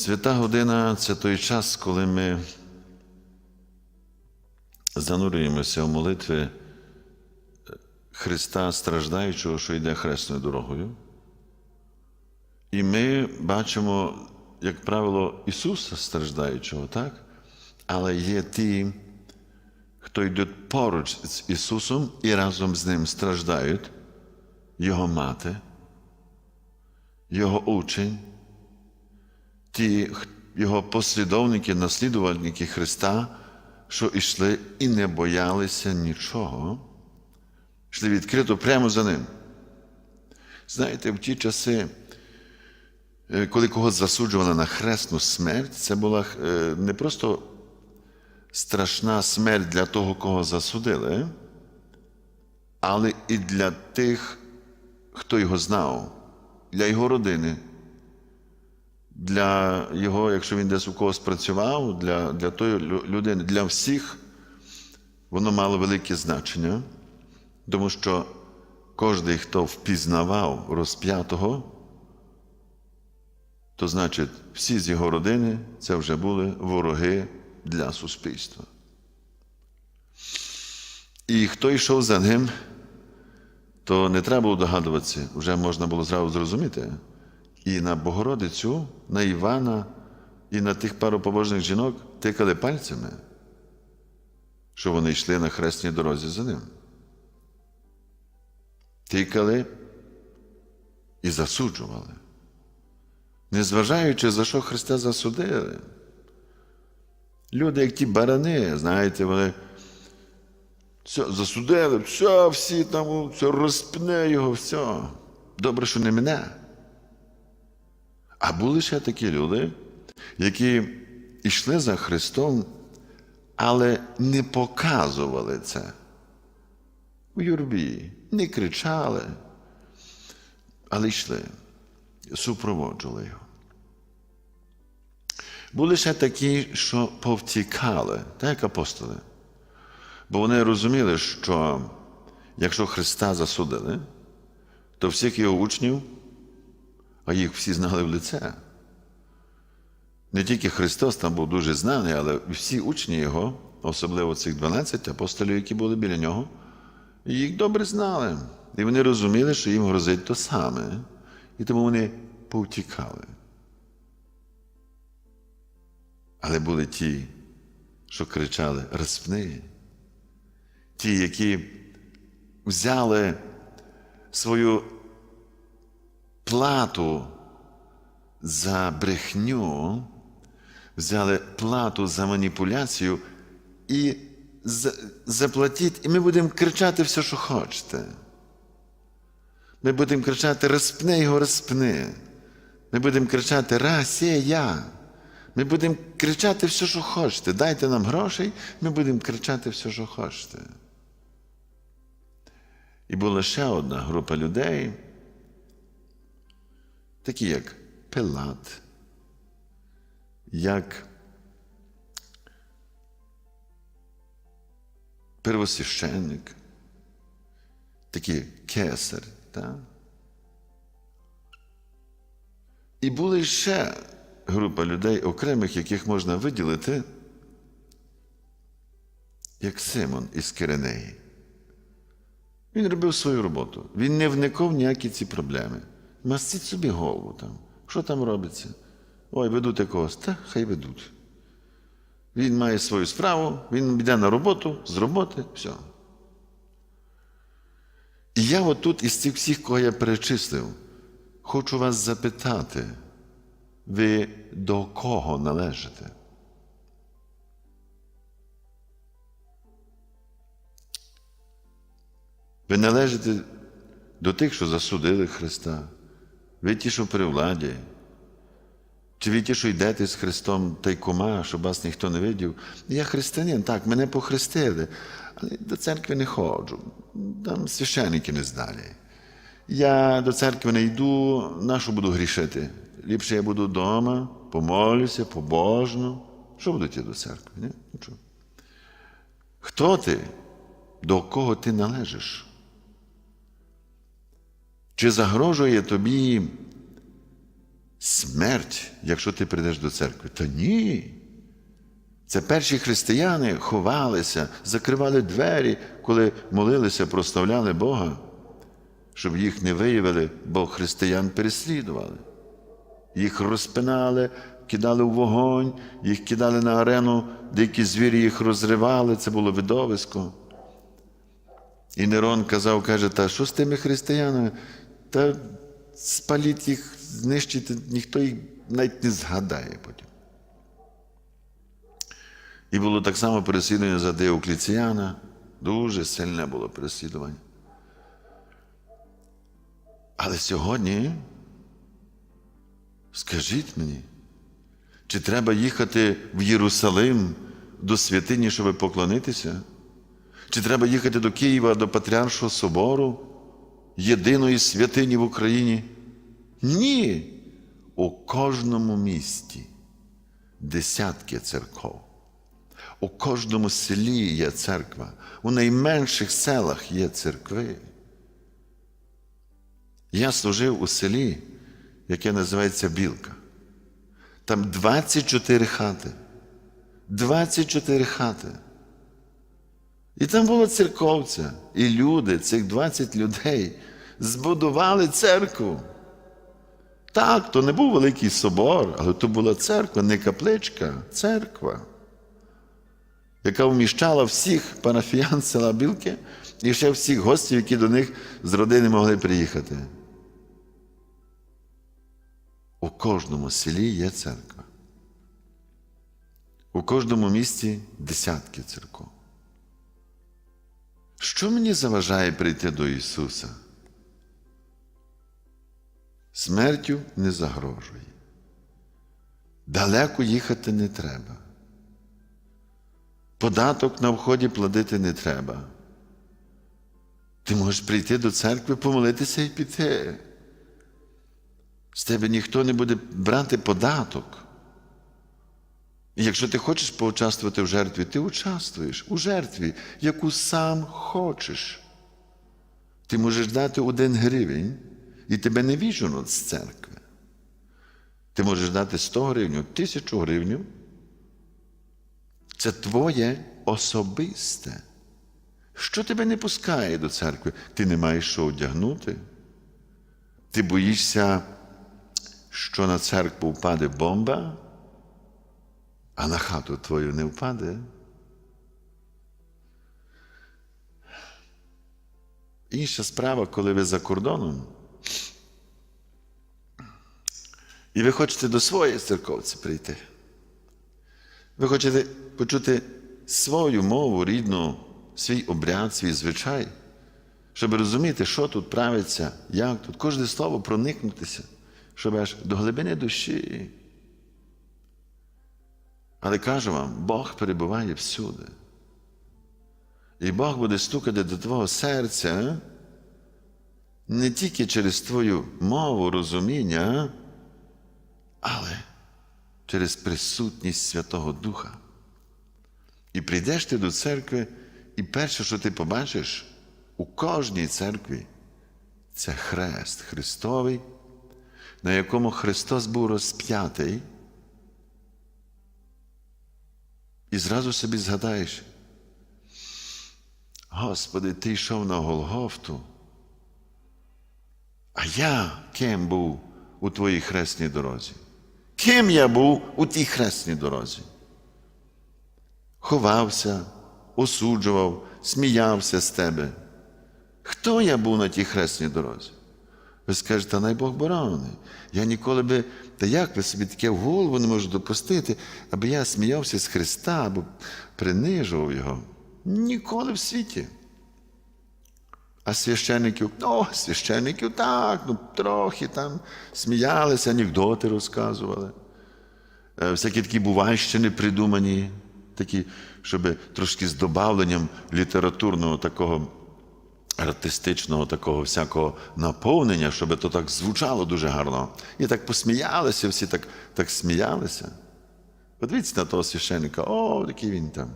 Свята година це той час, коли ми занурюємося в молитви Христа страждаючого, що йде хресною дорогою. І ми бачимо, як правило, Ісуса страждаючого, так? Але є ті, хто йдуть поруч з Ісусом і разом з Ним страждають, Його мати, Його учень, ті Його послідовники, наслідувальники Христа, що йшли і не боялися нічого, йшли відкрито прямо за Ним. Знаєте, в ті часи, е, коли когось засуджували на хресну смерть, це була е, не просто страшна смерть для того, кого засудили, але і для тих, хто його знав, для його родини, для його, якщо він десь у когось працював, для, для тої людини, для всіх воно мало велике значення, тому що кожен, хто впізнавав розп'ятого, то значить, всі з його родини це вже були вороги для суспільства. І хто йшов за ним, то не треба було догадуватися, вже можна було зразу зрозуміти. І на Богородицю, на Івана, і на тих пару побожних жінок тикали пальцями, що вони йшли на хресній дорозі за ним. Тикали і засуджували незважаючи за що Христа засудили. Люди, як ті барани, знаєте, вони все, засудили, все, всі там, все, розпне його, все. Добре, що не мене. А були ще такі люди, які йшли за Христом, але не показували це. У юрбі, не кричали, але йшли супроводжували його. Були ще такі, що повтікали, так як апостоли. Бо вони розуміли, що якщо Христа засудили, то всіх його учнів, а їх всі знали в лице. Не тільки Христос там був дуже знаний, але всі учні Його, особливо цих 12 апостолів, які були біля нього, їх добре знали. І вони розуміли, що їм грозить то саме. І тому вони повтікали. Але були ті, що кричали розпни, ті, які взяли свою плату за брехню, взяли плату за маніпуляцію і заплатіть, і ми будемо кричати все, що хочете. Ми будемо кричати розпни його, розпни. Ми будемо кричати Расія. Ми будемо кричати все, що хочете. Дайте нам грошей, ми будемо кричати все, що хочете. І була ще одна група людей, такі як Пилат, як первосвященник, такі кесар. Так? І була ще група людей, окремих, яких можна виділити, як Симон із Киренеї. Він робив свою роботу. Він не вникав в ніякі ці проблеми. Мастіть собі голову там. Що там робиться? Ой, ведуть якогось. Та хай ведуть. Він має свою справу, він йде на роботу, з роботи, все. І я отут із цих всіх, кого я перечислив, хочу вас запитати, ви до кого належите? Ви належите до тих, що засудили Христа, ви ті, що при владі, чи ви ті, що йдете з Христом тайкома, щоб вас ніхто не видів. Я християнин, так, мене похрестили, але до церкви не ходжу. Там священники не здалі. Я до церкви не йду, на що буду грішити? Ліпше я буду вдома, помолюся, побожно. Що буду йти до церкви? Ні? Нічого. Хто ти? До кого ти належиш? Чи загрожує тобі смерть, якщо ти прийдеш до церкви. Та ні. Це перші християни ховалися, закривали двері, коли молилися, прославляли Бога, щоб їх не виявили, бо християн переслідували. Їх розпинали, кидали в вогонь, їх кидали на арену, дикі звірі їх розривали, це було видовисько. І Нерон казав, каже, та що з тими християнами? Та спаліть їх, знищити, ніхто їх навіть не згадає потім. І було так само переслідування за Деокліціяна. Дуже сильне було переслідування. Але сьогодні, скажіть мені, чи треба їхати в Єрусалим до святині, щоб поклонитися? Чи треба їхати до Києва, до Патріаршого собору, єдиної святині в Україні? Ні. У кожному місті десятки церков. У кожному селі є церква, у найменших селах є церкви. Я служив у селі, яке називається Білка. Там 24 хати. 24 хати. І там була церковця. І люди, цих 20 людей, збудували церкву. Так, то не був великий собор, але то була церква, не капличка, церква, яка вміщала всіх парафіян села Білки і ще всіх гостів, які до них з родини могли приїхати. У кожному селі є церква. У кожному місті десятки церков. Що мені заважає прийти до Ісуса? Смертю не загрожує. Далеко їхати не треба. Податок на вході платити не треба. Ти можеш прийти до церкви, помолитися і піти. З тебе ніхто не буде брати податок. І якщо ти хочеш поучаствувати в жертві, ти участвуєш у жертві, яку сам хочеш. Ти можеш дати один гривень, і тебе не віжено з церкви. Ти можеш дати 100 гривень, тисячу гривень. Це твоє особисте. Що тебе не пускає до церкви? Ти не маєш що одягнути. Ти боїшся, що на церкву впаде бомба, а на хату твою не впаде. Інша справа, коли ви за кордоном, і ви хочете до своєї церковці прийти. Ви хочете почути свою мову рідну, свій обряд, свій звичай, щоб розуміти, що тут правиться, як тут, кожне слово проникнутися, щоб аж до глибини душі. Але кажу вам, Бог перебуває всюди. І Бог буде стукати до твого серця не тільки через твою мову, розуміння, але через присутність Святого Духа. І прийдеш ти до церкви, і перше, що ти побачиш у кожній церкві, це хрест Христовий, на якому Христос був розп'ятий. І зразу собі згадаєш, Господи, ти йшов на Голгофту, а я ким був у твоїй хресній дорозі? Ким я був у тій хресній дорозі? Ховався, осуджував, сміявся з тебе. Хто я був на тій хресній дорозі? Ви скажете, най Бог борони. Я ніколи би, та як ви собі таке в голову не можу допустити, аби я сміявся з Христа або принижував Його? Ніколи в світі. А священників, о, священників так, ну трохи там сміялися, анекдоти розказували. Е, Всякі такі бувальщини придумані, такі, щоб трошки з добавленням літературного такого артистичного такого всякого наповнення, щоб то так звучало дуже гарно. І так посміялися, всі так, так сміялися. Подивіться на того священника, о, який він там.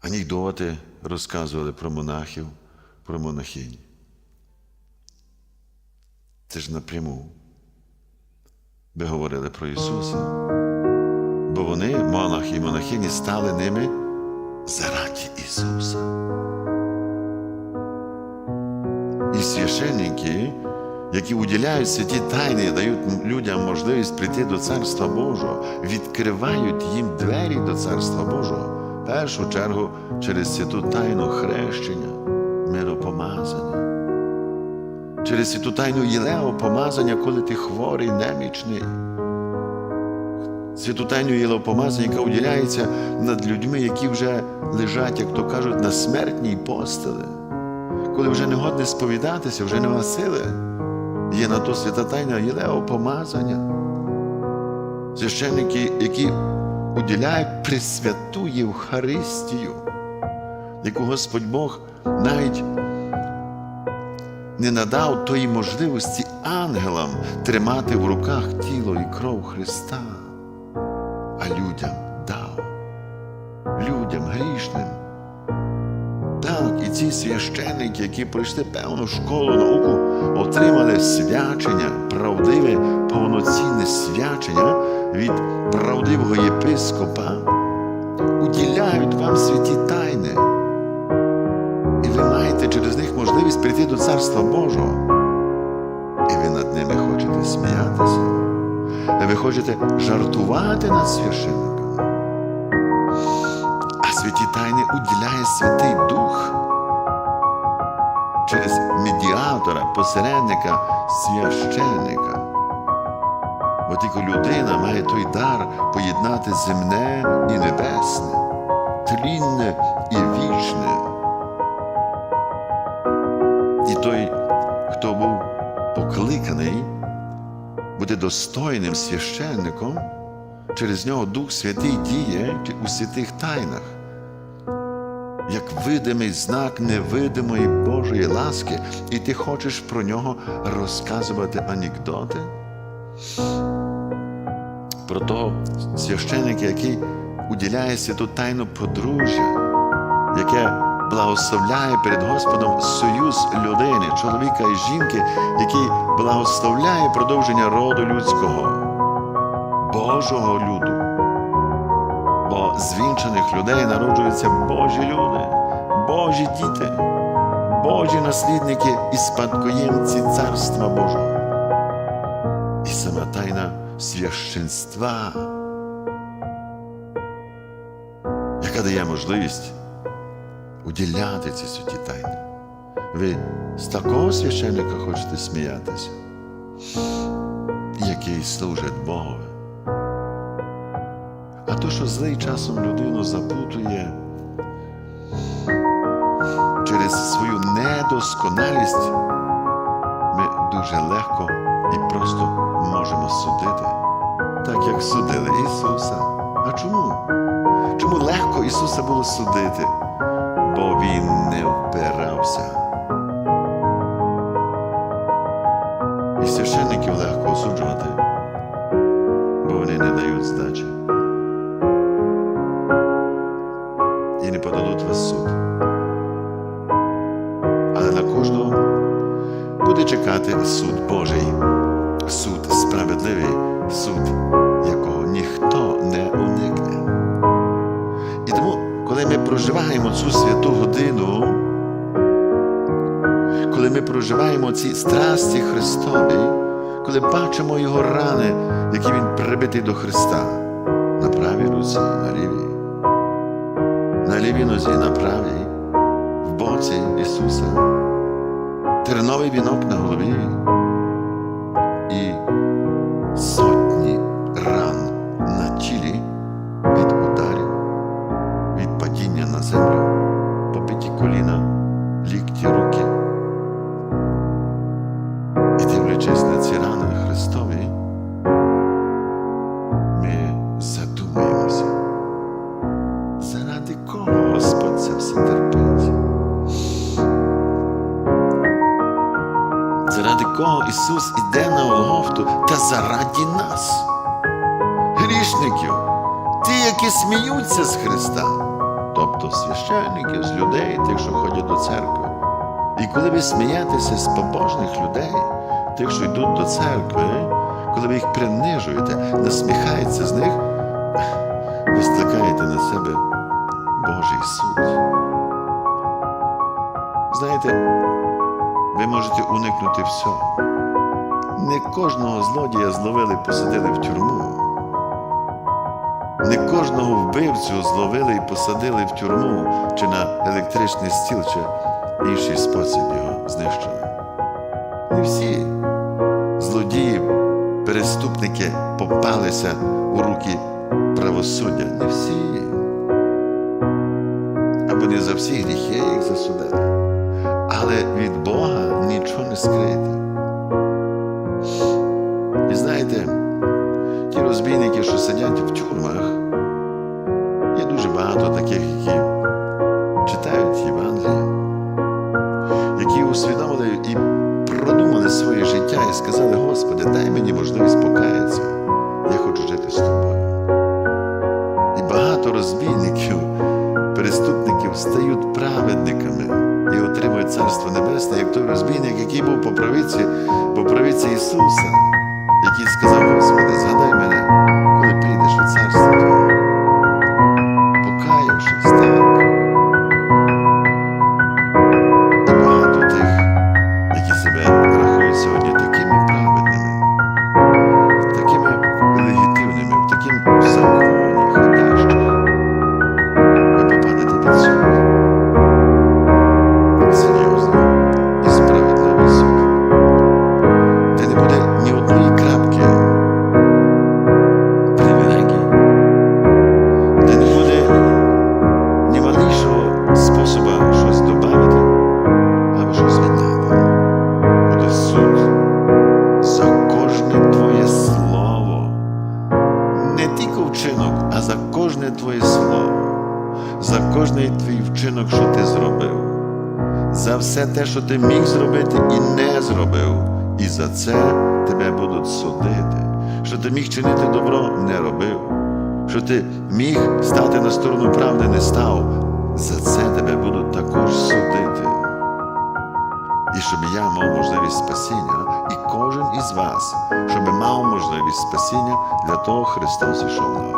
Анекдоти розказували про монахів, про монахинь. Це ж напряму би говорили про Ісуса. Бо вони, монахи і монахині, стали ними заради Ісуса. Священники, які уділяють святі тайни, дають людям можливість прийти до Царства Божого, відкривають їм двері до Царства Божого, в першу чергу через святу тайну хрещення, миропомазання, через святу тайну єлеопомазання, коли ти хворий, немічний. Святу тайну єлеопомазання, яка уділяється над людьми, які вже лежать, як то кажуть, на смертній постелі коли вже не годне сповідатися, вже нема сили. Є на то свята тайна Єлео помазання. Священники, які уділяють присвяту Євхаристію, яку Господь Бог навіть не надав тої можливості ангелам тримати в руках тіло і кров Христа, а людям дав, людям грішним. Ці священники, які пройшли певну школу науку, отримали свячення, правдиве, повноцінне свячення від правдивого єпископа, уділяють вам святі тайни. І ви маєте через них можливість прийти до Царства Божого. І ви над ними хочете сміятися. Ви хочете жартувати над священниками. Святі тайни уділяє Святий Дух через медіатора, посередника, священника. Бо тільки людина має той дар поєднати земне і небесне, тлінне і вічне. І той, хто був покликаний бути достойним священником, через нього Дух Святий діє у святих тайнах, як видимий знак невидимої Божої ласки, і ти хочеш про нього розказувати анекдоти? Про того священника, який уділяє святу тайну подружжя, яке благословляє перед Господом союз людини, чоловіка і жінки, який благословляє продовження роду людського. Божого люду. Бо з вінчаних людей народжуються Божі люди, Божі діти, Божі наслідники і спадкоємці Царства Божого. І сама тайна священства, яка дає можливість уділяти ці святі тайни. Ви з такого священника хочете сміятися, який служить Богові. А то, що злий часом людину заплутує через свою недосконалість, ми дуже легко і просто можемо судити, так як судили Ісуса. А чому? Чому легко Ісуса було судити? Бо Він не впирався. На кожного буде чекати суд Божий, суд справедливий, суд, якого ніхто не уникне. І тому, коли ми проживаємо цю святу годину, коли ми проживаємо ці страсті Христові, коли бачимо Його рани, які Він прибитий до Христа, на правій руці, на лівій на лівій нозі на правій, в боці Ісуса, терновий вінок на голові грішників, ті, які сміються з Христа, тобто священників, з людей, тих, що ходять до церкви. І коли ви смієтеся з побожних людей, тих, що йдуть до церкви, коли ви їх принижуєте, насміхаєтеся з них, ви стикаєте на себе Божий суд. Знаєте, ви можете уникнути всього. Не кожного злодія зловили посадили в тюрму. Кожного вбивцю зловили і посадили в тюрму чи на електричний стіл, чи інший спосіб його знищили. Не всі злодії, переступники попалися у руки правосуддя. Не всі. Або не за всі гріхи їх засудили. Але від Бога нічого не скрити. Усвідомили і продумали своє життя і сказали, Господи, дай мені можливість покаятися. Я хочу жити з тобою. І багато розбійників, переступників стають праведниками і отримують Царство Небесне, як той розбійник, який був по правиці, по правиці Ісуса, який сказав, Господи, згадай мене, кожне твоє слово, за кожний твій вчинок, що ти зробив, за все те, що ти міг зробити і не зробив. І за це тебе будуть судити. Що ти міг чинити добро, не робив. Що ти міг стати на сторону правди, не став. За це тебе будуть також судити. І щоб я мав можливість спасіння, і кожен із вас, щоб мав можливість спасіння, для того Христос ішов на.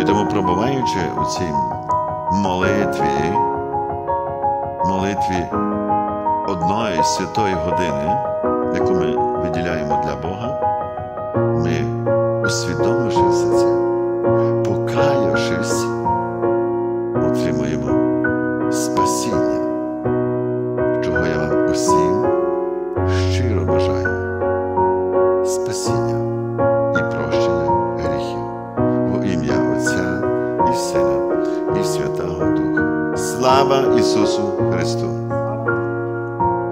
І тому, пробуваючи у цій молитві, молитві одної святої години, яку ми виділяємо для Бога, ми, усвідомивши все це, покаявшись,